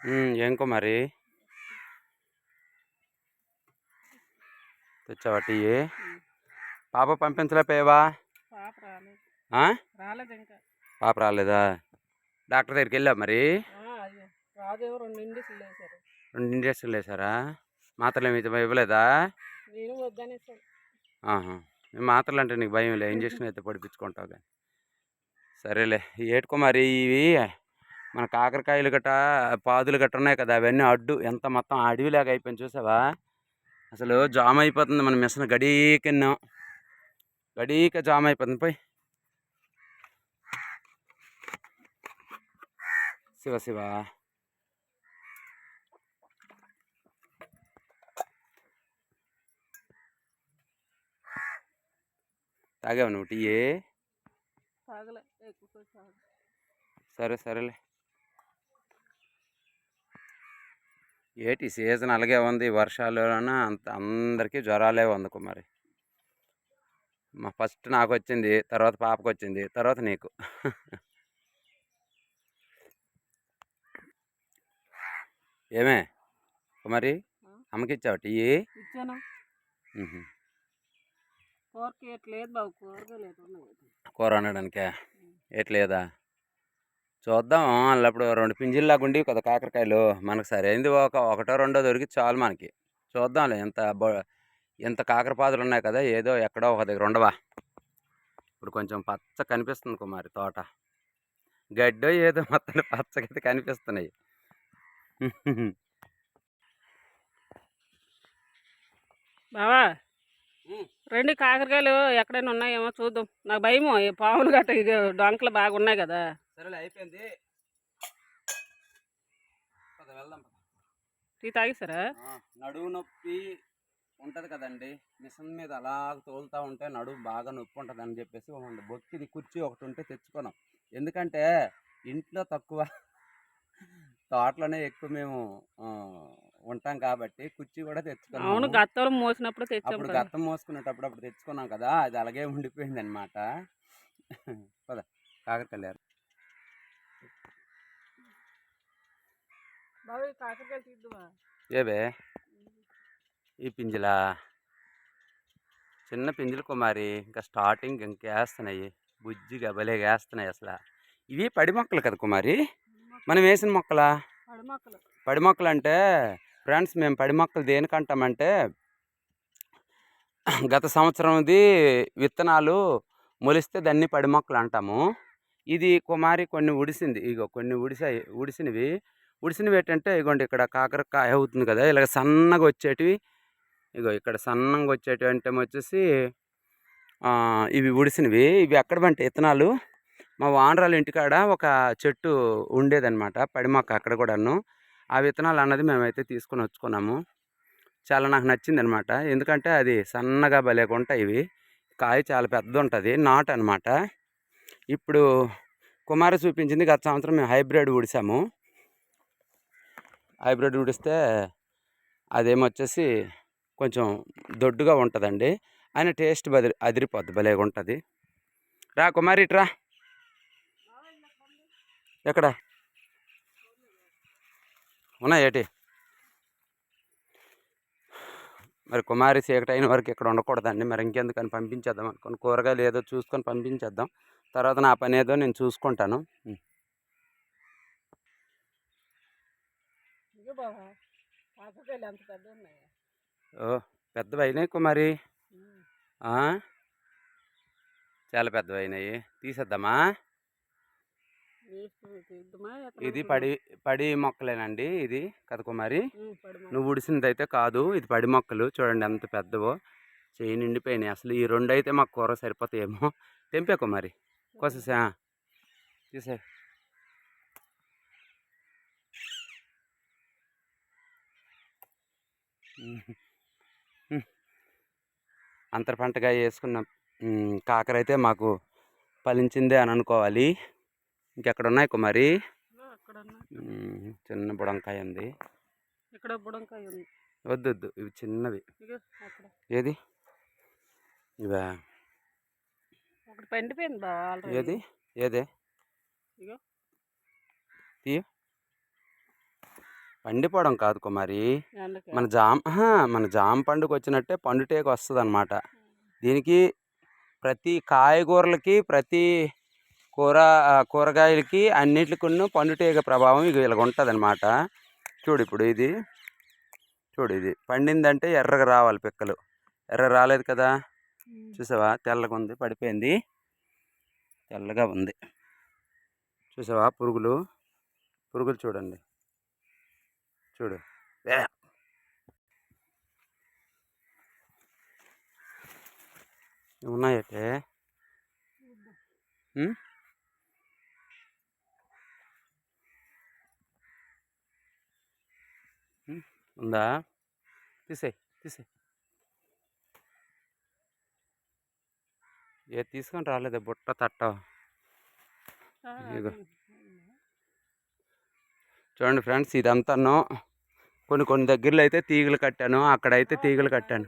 ఉమ్, ఏం కుమారి తెచ్చావా టీ? పాప పంపించలేకపోయావా పాప రాలేదు. పాప డాక్టర్ దగ్గరికి వెళ్ళావు మరి? రెండు ఇంజక్షన్లు వేసారా మాత్రలు ఏమి ఇవ్వలేదా? మాత్రలు అంటే నీకు భయం లే. ఇంజక్షన్ అయితే పడిపించుకుంటావు కానీ. సరేలే. ఏటుకో మరి ఇవి. మన కాకరకాయలు గట్ట పాదులు గట్ట ఉన్నాయి కదా అవన్నీ అడ్డు. ఎంత మొత్తం అడవిలాగా అయిపోయింది చూసావా? అసలు జామ్ అయిపోతుంది మన మిషన్ గడీకెన్నాం. గడీక జామ్ అయిపోతుంది. పోయి. శివ శివ. తాగావు నువ్వు టీ సరే సరేలే. ఏటి సీజన్ అలాగే ఉంది వర్షాలున అంత అందరికీ జ్వరాలే ఉంది కుమారి మా ఫస్ట్ నాకు వచ్చింది తర్వాత పాపకు వచ్చింది తర్వాత నీకు. ఏమే? కుమారి? అమ్మకి ఇచ్చావు టీ. కూర వండడానికే? ఎట్లేదా చూద్దాం. అప్పుడు రెండు పింజిల్లాగా ఉండి కదా కాకరకాయలు. మనకు సరైంది ఒక ఒకటో రెండో దొరికి చాలు మనకి. చూద్దాంలే ఎంత ఎంత కాకరపాదులు ఉన్నాయి కదా ఏదో ఎక్కడో ఒక దగ్గర ఉండవా? ఇప్పుడు కొంచెం పచ్చ కనిపిస్తుంది కుమారి తోట. గడ్డో ఏదో మొత్తం పచ్చగైతే కనిపిస్తున్నాయి. బావా. రెండు కాకరకాయలు ఎక్కడైనా ఉన్నాయేమో చూద్దాం. నాకు భయము ఈ పాములు గట్ట డొంకలు బాగా ఉన్నాయి కదా. సరేలే అయిపోయింది. వెళ్దాం టీ తాగేసారా నడువు నొప్పి ఉంటుంది కదండి. మిషన్ మీద అలా తోలుతూ ఉంటే నడువు బాగా నొప్పి ఉంటుంది అని చెప్పేసి బొక్కిది కుర్చీ ఒకటి ఉంటే తెచ్చుకున్నాం. ఎందుకంటే ఇంట్లో తక్కువ తోటలోనే ఎక్కువ మేము ఉంటాం కాబట్టి కుర్చీ కూడా అవును తెచ్చుకున్నాం గత్తాలు మోసినప్పుడు తెచ్చాం అప్పుడు గత్తం మోసుకునేటప్పుడు అప్పుడు తెచ్చుకున్నాం కదా అది అలాగే ఉండిపోయింది అనమాట పద కాకరకాయలు ఏవే ఈ పింజలా? చిన్న పింజలు కుమారి ఇంకా స్టార్టింగ్ ఇంకేస్తున్నాయి బుజ్జిగా భలే వేస్తున్నాయి అసలు. ఇవి పడి మొక్కలు కదా కుమారి? మనం వేసిన మొక్కలా? పడి మొక్కలు అంటే ఫ్రెండ్స్ మేము పడి మొక్కలు దేనికంటామంటే గత సంవత్సరంది విత్తనాలు మొలిస్తే దాన్ని పడి మొక్కలు అంటాము. ఇది కుమారి కొన్ని ఉడిసింది. ఇగో కొన్ని ఉడిసాయి ఉడిసినవి. ఉడిసినవి ఏంటంటే ఇగోండి ఇక్కడ కాకరకాయ అవుతుంది కదా ఇలాగ సన్నగా వచ్చేటివి. ఇగో ఇక్కడ సన్నగా వచ్చేటివి అంటే వచ్చేసి ఇవి ఉడిసినవి. ఇవి ఎక్కడ పంటే విత్తనాలు మా వానరాలు ఇంటికాడ ఒక చెట్టు ఉండేదన్నమాట పడి మాకు అక్కడ కూడాను. ఆ విత్తనాలు అన్నది మేమైతే తీసుకొని వచ్చుకున్నాము. చాలా నాకు నచ్చింది అనమాట ఎందుకంటే అది సన్నగా భలేగా ఉంటాయి ఇవి. కాయ చాలా పెద్ద ఉంటుంది నాట్ అనమాట ఇప్పుడు కుమారి చూపించింది గత సంవత్సరం మేము హైబ్రిడ్ ఉడిసాము. హైబ్రిడ్ విడిస్తే అదేమొచ్చేసి కొంచెం దొడ్డుగా ఉంటుందండి. ఆయన టేస్ట్ బదిరి అదిరిపోద్ది భలేగా ఉంటుంది. రా కుమారి ఇట్రా ఎక్కడ? ఉన్నాయి ఏటి? మరి కుమారి చీకటి అయిన వరకు ఇక్కడ ఉండకూడదండి. మరి ఇంకెందుకని పంపించేద్దాం అనుకోని కూరగాయలు ఏదో చూసుకొని పంపించేద్దాం. తర్వాత నా పని ఏదో నేను చూసుకుంటాను ఉం. ఇగో బాబా కాకరకాయలు ఎంత పెద్ద ఉన్నాయి ఓ పెద్దవి అయినాయి కుమారి? చాలా పెద్దవి అయినాయి తీసేద్దామా ఇది పడి పడి మొక్కలేనండి ఇది కదా కుమారి. నువ్వు ఉడిసింది అయితే కాదు ఇది పడి మొక్కలు. చూడండి ఎంత పెద్దవో. చేయి నిండిపోయినాయి. అసలు ఈ రెండు అయితే మాకు కూర సరిపోతాయేమో. తెంపే కుమారి. కోసేసా తీసే అంతర పంటగా వేసుకున్న కాకర అయితే మాకు ఫలించిందే అని అనుకోవాలి. ఇంకెక్కడ ఉన్నాయి కుమారి చిన్న బుడంకాయ ఉంది. ఇక్కడ బుడంకాయ ఉంది. వద్దు వద్దు ఇవి చిన్నవి. ఏది? ఇవా? ఒకటి పండిపోయింది ఏది? ఏదే? తీయ. పండిపోవడం కాదు కుమారి. మన జామ మన జామ పండుగ వచ్చినట్టే పండుటేక వస్తుంది అనమాట దీనికి ప్రతి కాయగూరలకి ప్రతి కూర కూరగాయలకి అన్నిటికీ పండుటేగ ప్రభావం ఇక ఇలాగ ఉంటుంది అనమాట చూడు ఇప్పుడు ఇది. చూడు ఇది. పండిందంటే ఎర్రగా రావాలి పిక్కలు. ఎర్ర రాలేదు కదా? చూసావా? తెల్లగా ఉంది పడిపోయింది. తెల్లగా ఉంది. చూసావా? పురుగులు. పురుగులు చూడండి. చూడు. ఉన్నాయటే? ఉందా? తీసేయ్ తీసేయ్. ఏ తీసుకొని రాలేదే బుట్ట తట్ట. ఇదిగో. చూడండి ఫ్రెండ్స్ ఇదంతాను కొన్ని కొన్ని దగ్గరలో అయితే తీగలు కట్టాను. అక్కడైతే తీగలు కట్టాను.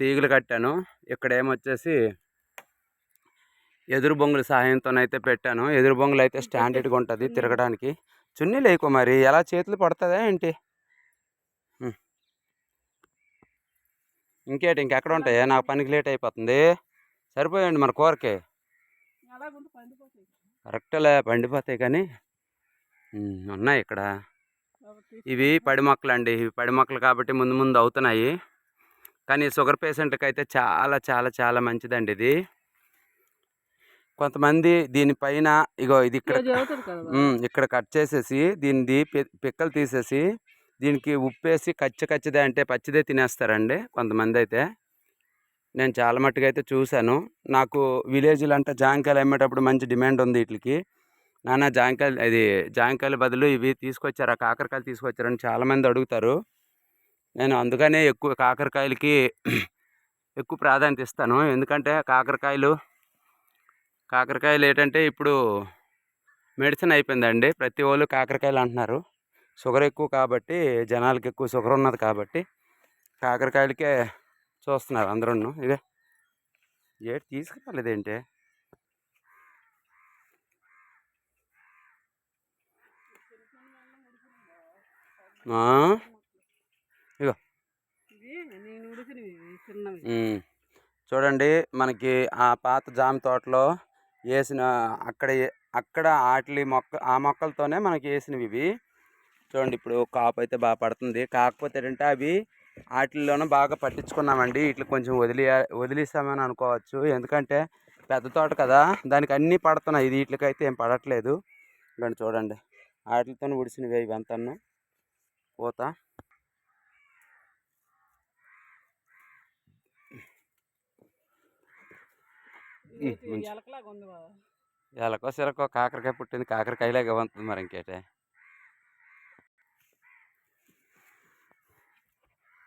తీగలు కట్టాను. ఇక్కడ ఏమొచ్చేసి ఎదురు బొంగుల సహాయంతోనైతే పెట్టాను. ఎదురు బొంగులు అయితే స్టాండర్డ్గా ఉంటుంది తిరగడానికి. చున్నీ లేకు మరి ఎలా చేతులు పడుతుందా ఏంటి. ఇంకేటి ఇంకెక్కడ ఉంటాయా? నాకు పనికి లేట్ అయిపోతుంది. సరిపోయండి మన కూరకి. కరెక్ట్లే పండిపోతాయి కానీ ఉన్నాయి ఇక్కడ. ఇవి పడి మొక్కలు అండి ఇవి పడి మొక్కలు కాబట్టి ముందు ముందు అవుతున్నాయి. కానీ షుగర్ పేషెంట్కి అయితే చాలా చాలా చాలా మంచిదండి ఇది. కొంతమంది దీనిపైన ఇగో ఇది ఇక్కడ ఇక్కడ కట్ చేసేసి దీనిది పిక్కలు తీసేసి దీనికి ఉప్పేసి కచ్చి కచ్చిదే అంటే పచ్చిదే తినేస్తారండి కొంతమంది అయితే నేను చాలా మట్టుగా అయితే చూశాను. నాకు విలేజ్లో అంటే జాంకాయలు అమ్మేటప్పుడు మంచి డిమాండ్ ఉంది వీటికి. నాన్న జాంకాయలు అది జాంకాయల బదులు ఇవి తీసుకొచ్చారా కాకరకాయలు తీసుకొచ్చారని చాలామంది అడుగుతారు. నేను అందుకనే ఎక్కువ కాకరకాయలకి ఎక్కువ ప్రాధాన్యత ఇస్తాను. ఎందుకంటే కాకరకాయలు కాకరకాయలు ఏంటంటే ఇప్పుడు మెడిసిన్ అయిపోయిందండి. ప్రతి వాళ్ళు కాకరకాయలు అంటున్నారు. షుగర్ ఎక్కువ కాబట్టి జనాలకి ఎక్కువ షుగర్ ఉన్నది కాబట్టి కాకరకాయలకే చూస్తున్నారు అందరూ ఇదే ఏటి తీసుకురాలేదేంటి? ఉమ్. చూడండి మనకి ఆ పాత జామ తోటలో వేసిన అక్కడ అక్కడ ఆటలి మొక్క ఆ మొక్కలతోనే మనకి వేసినవి ఇవి. చూడండి ఇప్పుడు కాపు అయితే బాగా పడుతుంది. కాకపోతే ఏంటంటే అవి వాటిల్లోనే బాగా పట్టించుకున్నామండి. వీటికి కొంచెం వదిలి వదిలేసామని అనుకోవచ్చు. ఎందుకంటే పెద్ద తోట కదా దానికి అన్నీ పడుతున్నాయి. ఇది వీటికైతే ఏం పడట్లేదు. ఇలాంటి చూడండి. వాటితోనే ఉడిసినవి ఇవి బాబా ఎలకో సిలకో కాకరకాయ పుట్టింది కాకరకాయలాగా ఉంటుంది మరి ఇంకేటే.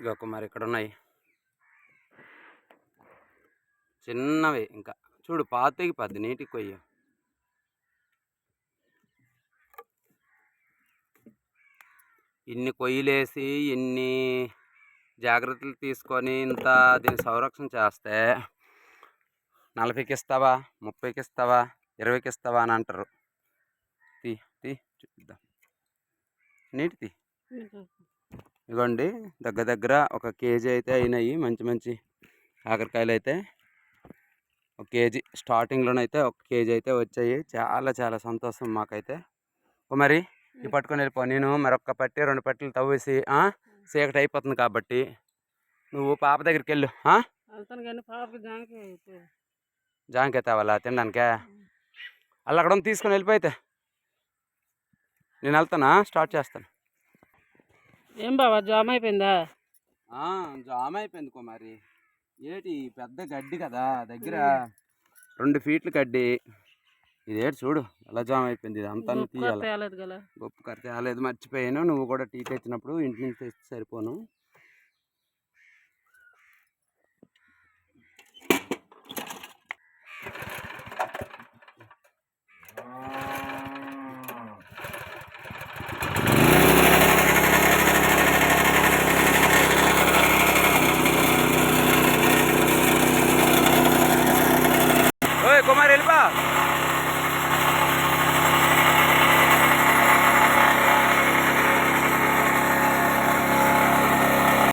ఇక మరి ఇక్కడ ఉన్నాయి. చిన్నవి ఇంకా. చూడు పాతకి పద్ది నీటికి కొయ్యి. ఇన్ని కొయ్యలేసి ఇన్ని జాగ్రత్తలు తీసుకొని ఇంత దీన్ని సంరక్షణ చేస్తే నలభైకి ఇస్తావా ముప్పైకి ఇస్తావా ఇరవైకి ఇస్తావా అని అంటారు. తీ తీ చూపిద్దాం నీటి తీ. ఇదిగోండి దగ్గర దగ్గర ఒక కేజీ అయితే అయినాయి మంచి మంచి కాకరకాయలు అయితే ఒక కేజీ స్టార్టింగ్లోనైతే ఒక కేజీ అయితే వచ్చాయి. చాలా చాలా సంతోషం మాకైతే. ఓ మరి ఈ పట్టుకొని వెళ్ళిపో. నేను మరొక పట్టి రెండు పట్టీలు తవ్వేసి? చీకటి అయిపోతుంది కాబట్టి నువ్వు పాప దగ్గరికి వెళ్ళు. జాంకాయ తేవాలా తినడానికే? అలా అక్కడ తీసుకొని వెళ్ళిపోయితే నేను వెళ్తానా? స్టార్ట్ చేస్తాను. ఏం బాబా జామ్ అయిపోయిందా? జామ్ అయిపోయింది కుమారి ఏటి పెద్ద గడ్డి కదా దగ్గర. రెండు ఫీట్లు గడ్డి. ఇదేటి చూడు ఎలా జామ్ అయిపోయింది ఇది. అంతా తీయాలి. తేలేదు గొప్ప కరితే రాలేదు మర్చిపోయాను. నువ్వు కూడా టీ తెచ్చినప్పుడు ఇంటి నుంచి తెచ్చి సరిపోను.